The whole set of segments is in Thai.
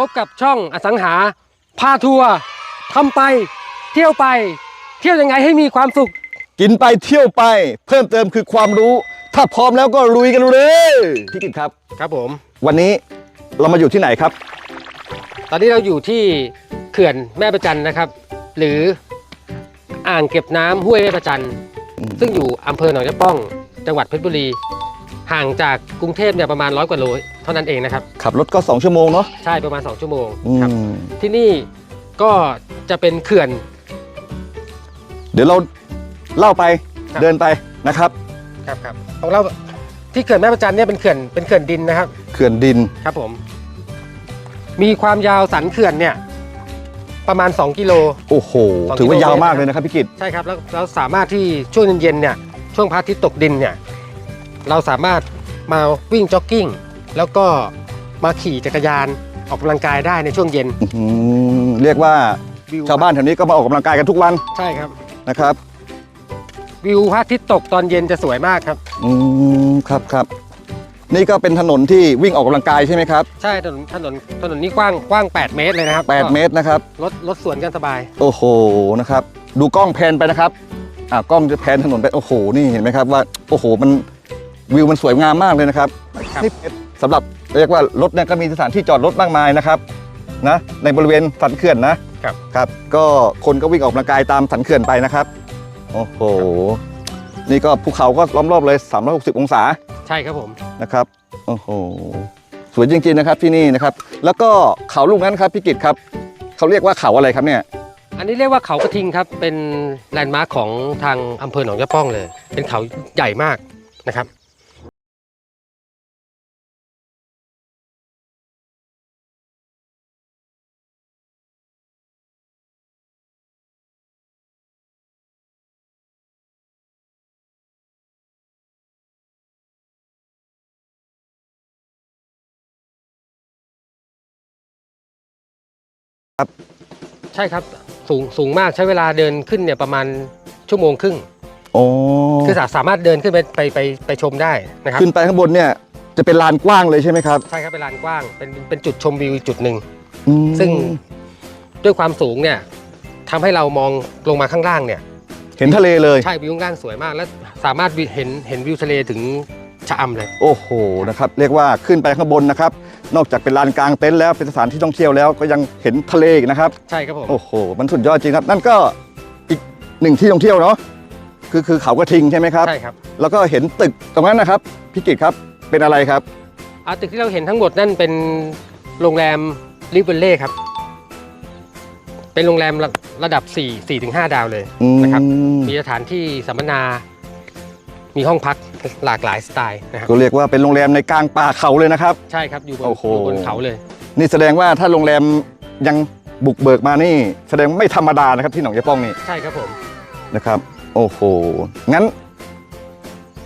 พบกับช่องอสังหา พาทัวร์ทำไป เที่ยวไป เที่ยวยังไงให้มีความสุข กินไปเที่ยวไป เพิ่มเติมคือความรู้ ถ้าพร้อมแล้วก็ลุยกันเลยพี่กิตครับ ครับผม วันนี้เรามาอยู่ที่ไหนครับ ตอนนี้เราอยู่ที่เขื่อนแม่ประจันนะครับ หรืออ่างเก็บน้ำห้วยแม่ประจันอืมซึ่งอยู่อำเภอหนองยะป้อง จังหวัดเพชรบุรี ห่างจากกรุงเทพเนี่ยประมาณร้อยกว่าโล เท่านั้นเองนะครับ ขับรถก็ 2 ชั่วโมงเนาะใช่ประมาณ 2 ชั่วโมงอืครับมที่นี่ก็จะเป็นเขื่อน เดี๋ยวเราเล่าไปครับ เดินไปนะครับ ครับครับของเราที่เขื่อนแม่ประจันเนี่ยเป็นเขื่อนเป็นเขื่อนดินนะครับ เขื่อนดินครับผม มีความยาวสันเขื่อนเนี่ยประมาณ 2 กิโล โอ้โห สองถือว่ากิโลยาวมากเมตรเลยนะครับพี่กิตใช่ครับแล้วเราสามารถที่ช่วงเย็นๆเนี่ยช่วงพระอาทิตย์ตกดินเนี่ยเราสามารถมาวิ่งจ็อกกิ้ง แล้วก็มาขี่จักรยานออกกำลังกายได้ในช่วงเย็นอื้อหือเรียกว่าวิวชาวบ้านแถวนี้ก็มาออกกำลังกายกันทุกวันใช่ครับ นะครับวิวพระอาทิตย์ตกตอนเย็นจะสวยมากครับ อืมครับครับนี่ก็เป็นถนนที่วิ่งออกกำลังกายใช่ไหมครับใช่ถนนถนนถนนนี้กว้างกว้าง 8 เมตรเลยนะครับ8เมตรนะครับ รถรถสวนกันสบาย โอ้โหนะครับดูกล้องแพนไปนะครับอ่ากล้องจะแพนถนนไปโอ้โหนี่เห็นไหมครับว่าโอ้โหมันวิวมันสวยงามมากเลยนะครับครับ นี่ สำหรับเรียกว่ารถเนี่ยก็มีสถานที่จอดรถมากมายนะครับนะในบริเวณสันเขื่อนนะครับครับ ก็คนก็วิ่งออกกำลังกายตามสันเขื่อนไปนะครับโอ้โหนี่ก็ภูเขาก็ล้อมรอบเลย 360 องศาใช่ครับผมนะครับโอ้โหสวยจริงๆนะครับที่นี่นะครับ แล้วก็เขาลูกนั้นครับพี่กิตครับเขาเรียกว่าเขาอะไรครับเนี่ยอันนี้เรียกว่าเขากระทิงครับ เป็นแลนด์มาร์คของทางอำเภอหนองยะป้องเลย เป็นเขาใหญ่มากนะครับ ใช่ครับสูงสูงมากใช้เวลาเดินขึ้นเนี่ยประมาณชั่วโมงครึ่งโอ้คือสาสามารถเดินขึ้นไปไปไปไปชมได้นะครับขึ้นไปข้างบนเนี่ยจะเป็นลานกว้างเลยใช่ไหมครับ ใช่ครับเป็นลานกว้างเป็นเป็นจุดชมวิวอีกจุดหนึ่งอืมซึ่งด้วยความสูงเนี่ยทำให้เรามองลงมาข้างล่างเนี่ย เห็นทะเลเลย ใช่วิวข้างล่างสวยมาก และสามารถวิเห็นเห็นวิวทะเลถึง ชะอำเลย โอ้โหนะครับเรียกว่าขึ้นไปข้างบนนะครับ นอกจากเป็นลานกลางเต็นท์แล้วเป็นสถานที่ท่องเที่ยวแล้วก็ยังเห็นทะเลอีกนะครับ ใช่ครับผม โอ้โห มันสุดยอดจริงครับ นั่นก็อีกหนึ่งที่ท่องเที่ยวเนาะคือคือเขากระทิงใช่ไหมครับ ใช่ครับแล้วก็เห็นตึกตรงนั้นนะครับพี่กิตครับเป็นอะไรครับอาตึกที่เราเห็นทั้งหมดนั่นเป็นโรงแรมริเวลเล่ครับ เป็นโรงแรมระระดับ 4 4ถึง5ดาวเลยอืมนะครับมีสถานที่สัมมนา มีห้องพัก หลากหลายสไตล์นะครับก็เรียกว่าเป็นโรงแรมในกลางป่าเขาเลยนะครับ ใช่ครับอยู่บนโอ้โห อยู่บนเขาเลย นี่แสดงว่าถ้าโรงแรมยังบุกเบิกมานี่ แสดงไม่ธรรมดานะครับที่หนองยะป้องนี่ใช่ครับผมนะครับ โอ้โหงั้น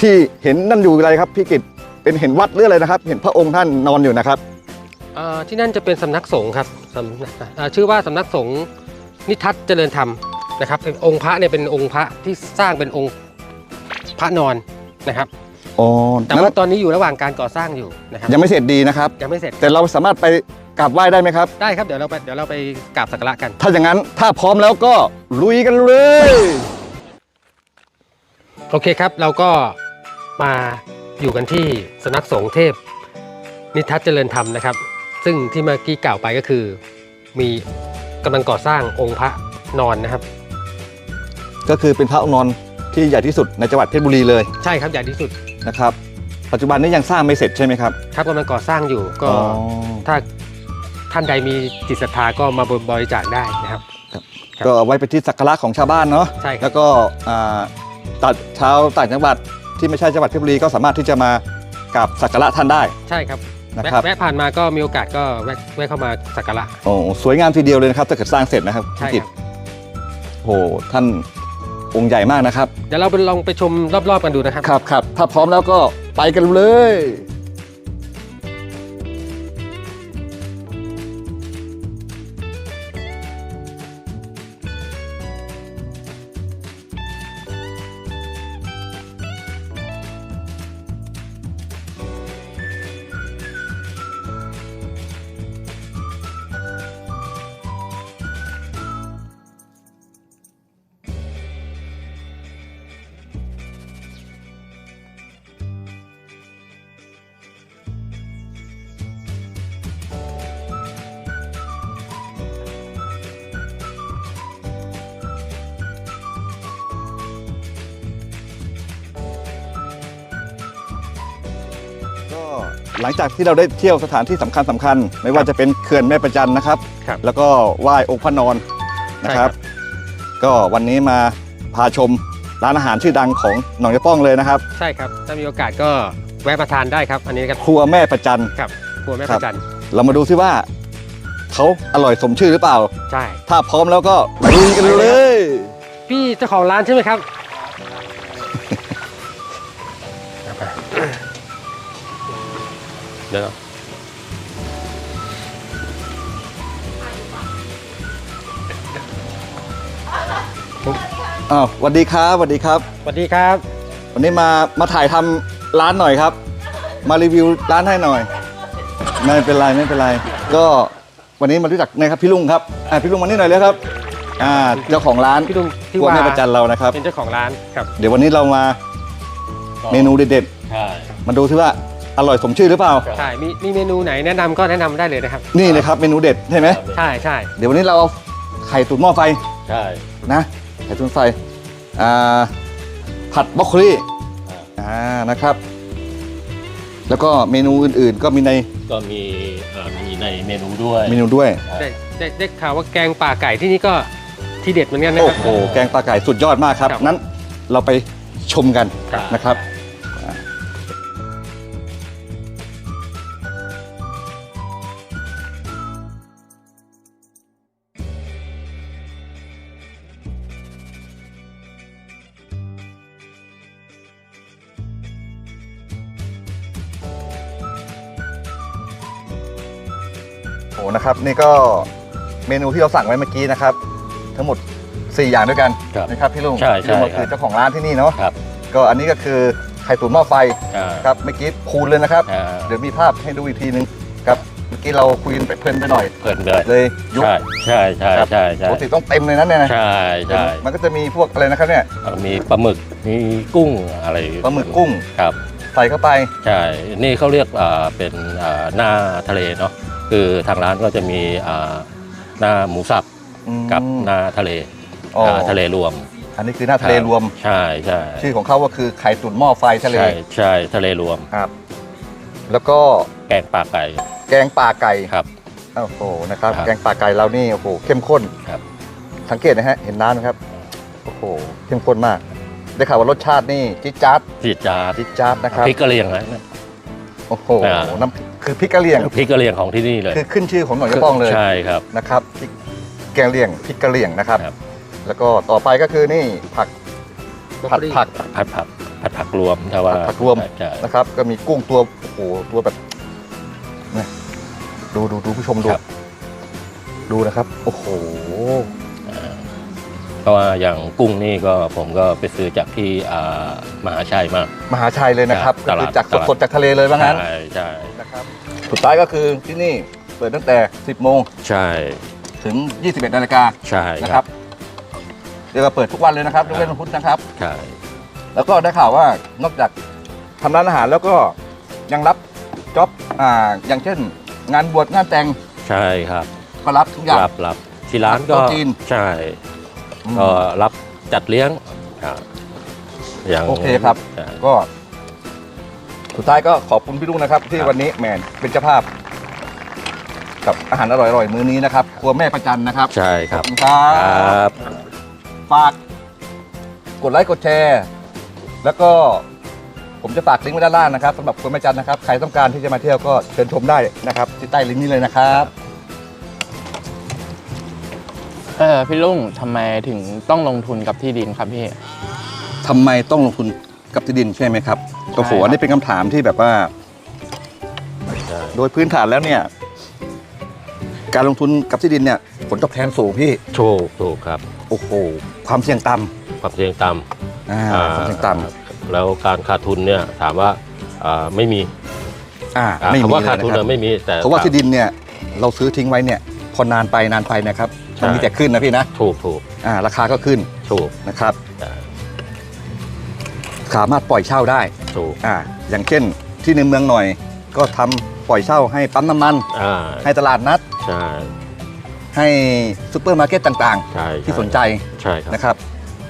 ที่เห็นนั่นอยู่อะไรครับพี่กิตเป็นเห็นวัดหรืออะไรนะครับ เห็นพระองค์ท่านนอนอยู่นะครับ เอ่อที่นั่นจะเป็นสำนักสงฆ์ครับสำนักเอ่อชื่อว่าสำนักสงฆ์นิทัศน์เจริญธรรมนะครับเป็นองค์พระเนี่ยเป็นองค์พระที่สร้างเป็นองค์พระนอน นะครับอ๋อแต่งั้ว่านตอนนี้อยู่ระหว่างการก่อสร้างอยู่นะครับยังไม่เสร็จดีนะครับ ยังไม่เสร็จแต่เราสามารถไปกราบไหว้ได้ไหมครับ ได้ครับเดี๋ยวเราไปเดี๋ยวเราไปกราบสักการะกันถ้าอย่างนั้นถ้าพร้อมแล้วก็ลุยกันเลย โอเคครับ เราก็มาอยู่กันที่สำนักสงฆ์เทพ นิทัศน์เจริญธรรมนะครับ ซึ่งที่เมื่อกี้กล่าวไปก็คือ มีกำลังก่อสร้างองค์พระนอนนะครับ ก็คือเป็นพระองค์นอน ที่ใหญ่ที่สุดในจังหวัดเพชรบุรีเลยใช่ครับใหญ่ที่สุดนะครับ ปัจจุบันนี้ยังสร้างไม่เสร็จใช่ไหมครับครับกำลังก่อสร้างอยู่ก็อ๋อถ้าท่านใดมีจิตศรัทธาก็มาบริจาคได้นะครับ ครับ ก็เอาไว้เป็นที่สักการะของชาวบ้านเนาะใช่ครับแล้วก็อ่าตัดชาวต่างจังหวัดที่ไม่ใช่จังหวัดเพชรบุรีก็สามารถที่จะมากราบสักการะท่านได้ใช่ครับนะแวะครับแวะผ่านมาก็มีโอกาสก็แวะแวะเข้ามาสักการะโอ้สวยงามทีเดียวเลยนะครับถ้าเกิดสร้างเสร็จนะครับใช่พี่กิคตรับโอ้โหท่าน องค์ใหญ่มากนะครับ เดี๋ยวเราไปลองไปชมรอบๆกันดูนะครับ ครับครับถ้าพร้อมแล้วก็ไปกันเลย หลังจากที่เราได้เที่ยวสถานที่สำคัญสำคัญไม่ว่าจะเป็นเขื่อนแม่ประจันนะครับ ครับแล้วก็ไหว้องค์พระนอนนะครับก็วันนี้มาพาชมร้านอาหารชื่อดังของหนองยะป้องเลยนะครับ ใช่ครับถ้ามีโอกาสก็แวะมาทานได้ครับ อันนี้ครับครัวแม่ประจัน ครับครัวแม่คปรับ ระจันเรามาดูซิว่าเขาอร่อยสมชื่อหรือเปล่า ใช่ ถ้าพร้อมแล้วก็ไปลุยกันเลย พี่เจ้าของร้านใช่ไหมครับ เดี๋ยวนะอ้าวสวัสดีครับสวัสดีครับ สวัสดีครับ วันนี้มามาถ่ายทำร้านหน่อยครับ มารีวิวร้านให้หน่อย ไม่เป็นไรไม่เป็นไร ก็วันนี้มารู้จักนะครับพี่ลุงครับอ่าพี่ลุงมานี่หน่อยเลยครับอ่าเจ้าของร้านพี่ลุงคที่รัวว่าแม่ประจันเรานะครับ เป็นเจ้าของร้านครับ เดี๋ยววันนี้เรามาเมนูเด็ดใช่ๆมาดูซิว่า อร่อยสมชื่อหรือเปล่า ใช่มีมีเมนูไหนแนะนำก็แนะนำได้เลยนะครับ นี่เลยครับเมนูเด็ดใช่ไหม ใช่ใช่เดี๋ยววันนี้เราเอาไข่ตุ๋นหม้อไฟใช่ นะไข่ตุ๋นไฟอ่าผัดบรอกโคลีอ่านะครับ แล้วก็เมนูอื่นๆ ก็มีในก็มีเอ่อมีในเมนูด้วยเมนูด้วย ได้ได้ได้ข่าวว่าแกงป่าไก่ที่นี่ก็ที่เด็ดเหมือนกันนะคโอ้รับ โห แกงปลาไก่สุดยอดมากครับ ครับ นั้นเราไปชมกันครับ นะครับ โอ้นะครับนี่ก็เมนูที่เราสั่งไว้เมื่อกี้นะครับ ทั้งหมด 4 อย่างด้วยกันครับนะครับพี่ลุงใช่พี่ลุงใช่ก็คือครับเจ้าของร้านที่นี่เนาะครับ ก็อันนี้ก็คือไข่ตุ๋นหม้อไฟอ่าครับเมื่อกี้คูณเลยนะครับ อ่าเดี๋ยวมีภาพให้ดูอีกทีนึงครับเมื่อกี้เราคุยกันไปเพลินไปหน่อยเปิดเลยเลยยุบใช่ใช่ใช่ครับใช่ใช่ปกติต้องเต็มเลยนะเนี่ยนะใช่ใช่มันก็จะมีพวกอะไรนะครับเนี่ยมีปลาหมึกมีกุ้งอะไรปลาหมึกกุ้งครับ ใส่เข้าไป ใช่ นี่เขาเรียกอ่าเป็นอ่าหน้าทะเลเนาะ คือทางร้านก็จะมีอ่าหน้าหมูสับอืมกับหน้าทะเลอ๋ออ่าทะเลรวม อันนี้คือหน้าทะเลรวมใช่ใช่ชื่อของเขาก็คือไข่ตุ๋นหม้อไฟทะเลใช่ใช่ทะเลรวมครับ แล้วก็แกงปลาไก่ แกงป่าไก่ครับโอ้โหนะครับครับแกงป่าไก่เรานี่โอ้โหเข้มข้นครับ สังเกตนะฮะเห็นน้ำไหมครับโอ้โหเข้มข้นมากได้ข่าวว่ารสชาตินี่จิ๊ดจ๊าดจีดจาดจิ๊ดจ๊าดนะครับพริกกะเหรี่ยงนะ โอ้โหอ่า น้ำคือพริกกะเหรี่ยงพริกกะเหรี่ยงของที่นี่เลยคือขึ้นชื่อของหนองยะป้องเลยใช่ครับ นะครับพริกแกงเหลี่ยงพริกกะเหรี่ยงนะครับ ครับ แล้วก็ต่อไปก็คือนี่ผักผัดผัก ผัดผักผัดผักรวมแต่ว่าผัดผักรวม ใช่นะครับ ก็มีกุ้งตัวโอ้โหตัวแบบนี่ดูดูดูผู้ชมดูครับดูนะครับ โอ้โหเพ ราะว่าอย่างกุ้งนี่ก็ผมก็ไปซื้อจากที่อ่ามหาชัยมาก มหาชัยเลยนะครับตก็ลาดคือจากตลาด สดๆจากทะเลเลยว่างั้นใช่ใช่นะครับสุดท้ายก็คือที่นี่เปิดตั้งแต่ 10 โมงใช่ถึง 21 นาฬิกาใช่นะคครัรับบ เดี๋ยวก็เปิดทุกวันเลยนะครับยกเว้นวันพุธนะครับ ใช่แล้วก็ได้ข่าวว่านอกจากทำร้านอาหารแล้วก็ยังรับจ็อบอ่าอย่างเช่น งานบวชงานแต่งใช่ครับก็รับทุกอย่าง รับรับที่ร้านก็โต๊ะจีน ใช่อืม ก็รับจัดเลี้ยงครับอย่างโอเคครับใช่ก็สุดท้ายก็ขอบคุณพี่ลุงนะครับ ที่ครับ วันนี้แหมนเป็นเจ้าภาพ กับอาหารอร่อยๆมื้อนี้นะครับ ครัวแม่ประจันนะครับใช่ครับขอณครับครับฝากกดไลค์กดแชร์ แล้วก็ผมจะฝากลิงก์ไว้ด้านล่างนะครับสำหรับคนแม่จันนะครับใครต้องการที่จะมาเที่ยวก็เชิญชมได้นะครับ ที่ใต้ลิงก์นี้เลยนะครับ เออพี่ลุงทำไมถึงต้องลงทุนกับที่ดินครับพี่ ทำไมต้องลงทุนกับที่ดินใช่ไหมครับโอ้โหใช่ครับอันนี้เป็นคำถามที่แบบว่าใช่โดยพื้นฐานแล้วเนี่ย การลงทุนกับที่ดินเนี่ย ผลตอบแทนสูงพี่ ถูกถูกครับโอ้โห ความเสี่ยงต่ความเสี่ยงต่ำอ่าำอ่าความเสี่ยงต่แล้วการขาดทุนเนี่ยถามว่าอ่าไม่มีำอ่าอ่าไม่มีคำว่าเลยขาดทุนนะครัน่ะบไม่มีแต่เพราะว่าที่ดินเนี่ยเราซื้อทิ้งไว้เนี่ย พอนานไปนานไปเนะครับ มันมีแต่ขึ้นนะพี่นะถูกถูกอ่าราคาก็ขึ้นถูกนะครับอ่าสามารถปล่อยเช่าได้ถูกอ่าอย่างเช่นที่ในเมืองหน่อย ก็ทำปล่อยเช่าให้ปั๊มน้ำมัน อ่าให้ตลาดนัด ใช่ให้ซูเปอร์มาร์เก็ตต่างใช่ๆ ที่สนใจใช่ครับนะครับ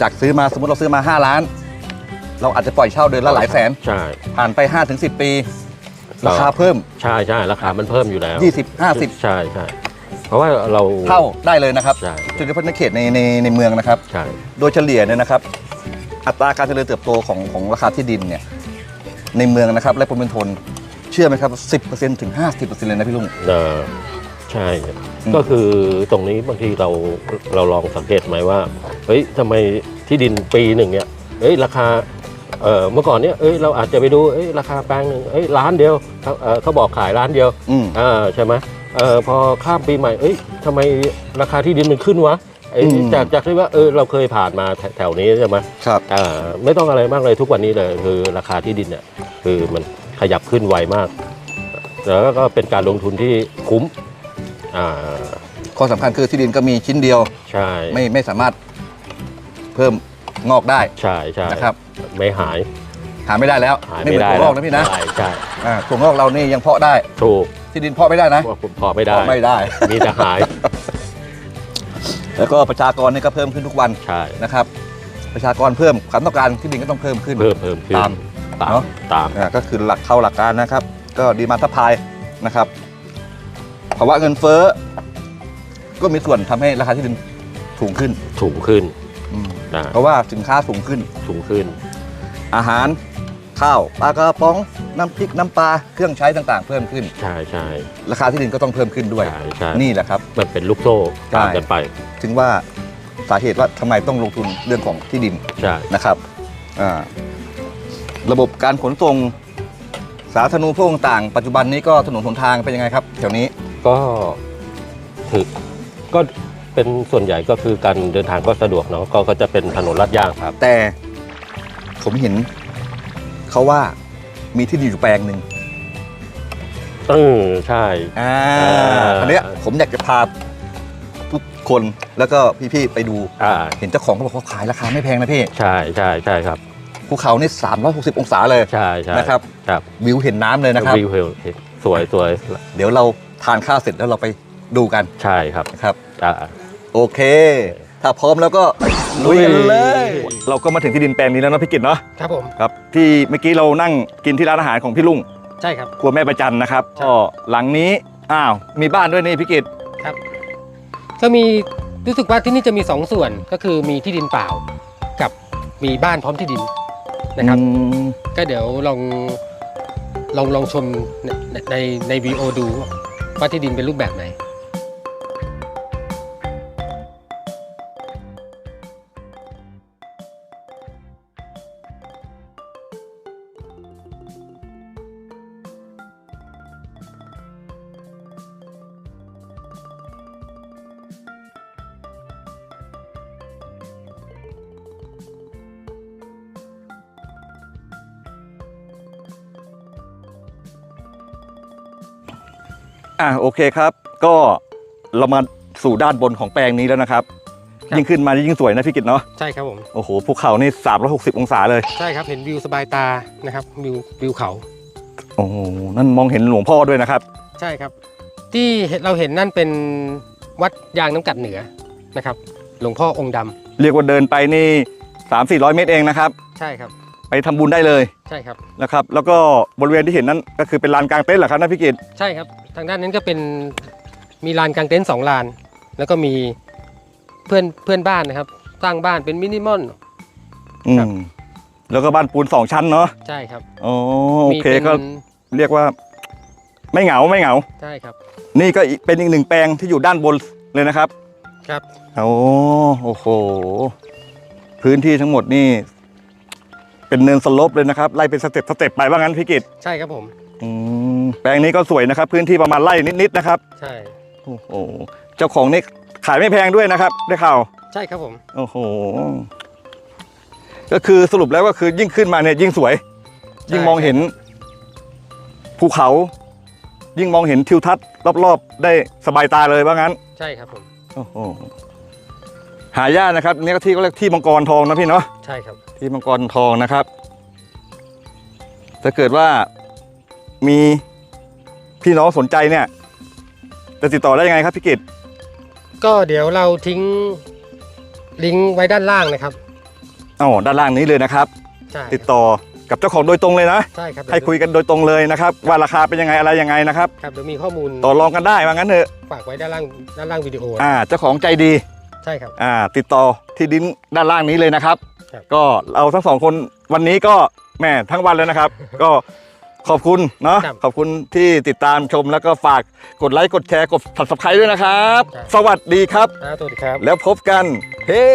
จากซื้อมาสมมติเราซื้อมา 5 ล้าน เราอาจจะปล่อยเช่าเดือนละหลายแสน ใช่ผ่านไป 5-10 ปี ราคาเพิ่ม ใช่ใช่ราคามันเพิ่มอยู่แล้ว20 50 ใช่ใช่ เพราะว่าเราเท่าได้เลยนะครับใช่โดยเฉพาะในเขตในในในเมืองนะครับ ใช่โดยเฉลี่ยเนี่ยนะครับ อัตราการเจริญเติบโตของของราคาที่ดินเนี่ยในเมืองนะครับ และปริมณฑลเชื่อไหมครับ 10%ถึง 50%เลยนะพี่ลุง เออใช่อืม ก็คือตรงนี้บางทีเราเราลองสังเกตไหมว่าเฮ้ยทำไมที่ดินปีหนึ่งเนี่ยเฮ้ยราคาเอ่อเมื่อก่อนเนี่ยเอ้ยเราอาจจะไปดูเอ้ยราคาแปลงหนึ่งเอ้ยล้านเดียวเขาเอ่อเขาบอกขายล้านเดียวอืม อ่าใช่ไหม เอ่อพอข้ามปีใหม่เอ้ยทำไมราคาที่ดินมันขึ้นวะไอ้อืม จากจากที่ว่าเออเราเคยผ่านมาแถแถวนี้ใช่ไหมครับ อ่าไม่ต้องอะไรมากเลยทุกวันนี้เลยคือราคาที่ดินเนี่ยคือมันขยับขึ้นไวมาก แล้วก็เป็นการลงทุนที่คุ้มอ่าข้อสำคัญคือที่ดินก็มีชิ้นเดียว ใช่ไม่ไม่สามารถเพิ่มงอกได้ใช่ใช่นะครับ ไม่หายหาไม่ได้แล้วหายไม่เหไม่มือนได้ถั่วงอกนะพี่นะใช่ใช่อ่าถั่วงอกเรานี่ยังเพาะได้ ถูก ที่ดินเพาะไม่ได้นะ ว่าผมพอไม่ได้เพาะไม่ได้ มีแต่หาย แล้วก็ประชากรนี่ก็เพิ่มขึ้นทุกวันใช่ นะครับ ประชากรเพิ่มความต้องการที่ดินก็ต้องเพิ่มขึ้น เพิ่มเพิ่มขึ้นตามตามเนอะ ตาม อ่าก็คือหลักเข้าหลักการนะครับ ก็ดีมาทัพายนะครับภาวะเงินเฟ้อก็มีส่วนทำให้ราคาที่ดินสูงขึ้นสูงขึ้นอืมอ่าเพราะว่าสินค้าสูงขึ้น สูงขึ้น อาหาร ข้าวปลากระป๋องน้ำพริกน้ำปลาเครื่องใช้ต่างๆ เพิ่มขึ้น ใช่ใช่ราคาที่ดินก็ต้องเพิ่มขึ้นด้วย ใช่ใช่นี่แหละครับ มันเป็นลูกโซ่ใช่ตามกันไป ถึงว่าสาเหตุว่าทำไมต้องลงทุนเรื่องของที่ดินใช่นะครับอ่าระบบการขนส่งสาธารณูปโภคต่างๆปัจจุบันนี้ก็ถนนหนทางเป็นยังไงครับ แถวนี้ก็ถือก็เป็นส่วนใหญ่ก็คือการเดินทางก็สะดวกเนาะก็ก็จะเป็นถนนลาดยางครับ แต่ผมเห็น เขาว่ามีที่ดินอยู่แปลงหนึ่งเออใช่ อ่าอ่า อันเนี้ยผมอยากจะพาทุกคนแล้วก็พี่ๆไปดู อ่าเห็นเจ้าของเขาบอกเขาขายราคาไม่แพงนะพี่ใช่ใช่ใช่ครับ ภูเขานี่360 องศาเลยใช่ใช่นะครับ ครับวิวเห็นน้ำเลยนะครับ วิวเฮลสวยสวยเดี๋ยวเราทานข้าวเสร็จแล้วเราไปดูกันใช่ครับนะครับ อ่า โอเค ถ้าพร้อมแล้วก็ ลุยกันเลย เราก็มาถึงที่ดินแปลงนี้แล้วเนาะพี่กิตเนาะครับผม ครับที่เมื่อกี้เรานั่งกินที่ร้านอาหารของพี่ลุงใช่ครับ ครัวแม่ประจันนะครับใช่ ก็หลังนี้อ้าวมีบ้านด้วยนี่พี่กิตครับก็มีรู้สึกว่าที่นี่จะมีสองส่วนก็คือมีที่ดินเปล่า กับมีบ้านพร้อมที่ดินนะครับ อืมก็เดี๋ยวลองลองลองชมในในในวีโอดูว่าที่ดินเป็นรูปแบบไหน อะโอเคครับ ก็เรามาสู่ด้านบนของแปลงนี้แล้วนะครับ ครับ ยิ่งขึ้นมายิ่งสวยนะพี่กิตเนาะใช่ครับผม โอ้โหภูเขานี่ 360 องศาเลย ใช่ครับเห็นวิวสบายตานะครับวิววิวเขา โอ้โหนั่นมองเห็นหลวงพ่อด้วยนะครับ ใช่ครับ ที่เห็นเราเห็นนั่นเป็นวัดยางน้ำกัดเหนือนะครับ หลวงพ่อองค์ดำเรียกว่าเดินไปนี่ 3 4 0 0 เมตรเองนะครับ ใช่ครับ ไปทำบุญได้เลยใช่ครับ นะครับ แล้วก็บริเวณที่เห็นนั้นก็คือเป็นลานกลางเต็นท์เหรอครับนะพี่กิตใช่ครับ ทางด้านนั้นก็เป็นมีลานกางเต็นท์สองลาน แล้วก็มีเพื่อนเพื่อนบ้านนะครับ สร้างบ้านเป็นมินิมอล อืครับ มแล้วก็บ้านปูนสองชั้นเนาะใช่ครับอ๋อโอมีเคเป็นก็เรียกว่าไม่เหงาไม่เหงา ใช่ครับนี่ก็อีกเป็นอีกหนึ่งแปลงที่อยู่ด้านบนเลยนะครับ ครับ โอ้โอ้โห พื้นที่ทั้งหมดนี่ เป็นเนินสลบเลยนะครับไล่เป็นสเต็ปสเต็ปไปว่างั้นพี่กิตใช่ครับผม อืมแปลงนี้ก็สวยนะครับ พื้นที่ประมาณไร่นิดๆนะครับใช่ โอ้โหเจ้าของนี่ขายไม่แพงด้วยนะครับได้ข่าวใช่ครับผม โอ้โหก็คือสรุปแล้วก็คือยิ่งขึ้นมาเนี่ยยิ่งสวยยิ่งมองเห็นภูเขา ยิ่งมองเห็นทิวทัศน์รอบๆ ได้สบายตาเลยว่างั้น ใช่ครับผม โอ้โหหายากนะครับนี่ก็ที่เขาเรียกที่มังกรทองนะพี่เนาะ ใช่ครับ ที่มังกรทองนะครับ ถ้าเกิดว่ามีพี่น้องสนใจเนี่ยจะติดต่อได้ยังไงครับพี่กิตก็เดี๋ยวเราทิ้งลิงก์ไว้ด้านล่างนะครับอ๋อด้านล่างนี้เลยนะครับ ใช่ติดต่อกับเจ้าของโดยตรงเลยนะ ใช่ครับให้คุยกันโดยตรงเลยนะครับ ว่าราคาเป็นยังไงอะไรยังไงนะครับครับเดี๋ยวมีข้อมูลต่อรองกันได้ว่างั้นเถอะฝากไว้ด้านล่างด้านล่างวิดีโออ่าเจ้าของใจดีใช่ครับอ่าติดต่อที่ดินด้านล่างนี้เลยนะครับครับ ก็เราทั้งสองคนวันนี้ก็แม่ทั้งวันเลยนะครับ ก็ขอบคุณเนาะขอบคุณที่ติดตามชมแล้วก็ฝากกดไลค์กดแชร์กด subscribe ด้วยนะครับ สวัสดีครับครับสวัสดีครับ แล้วพบกัน เฮ้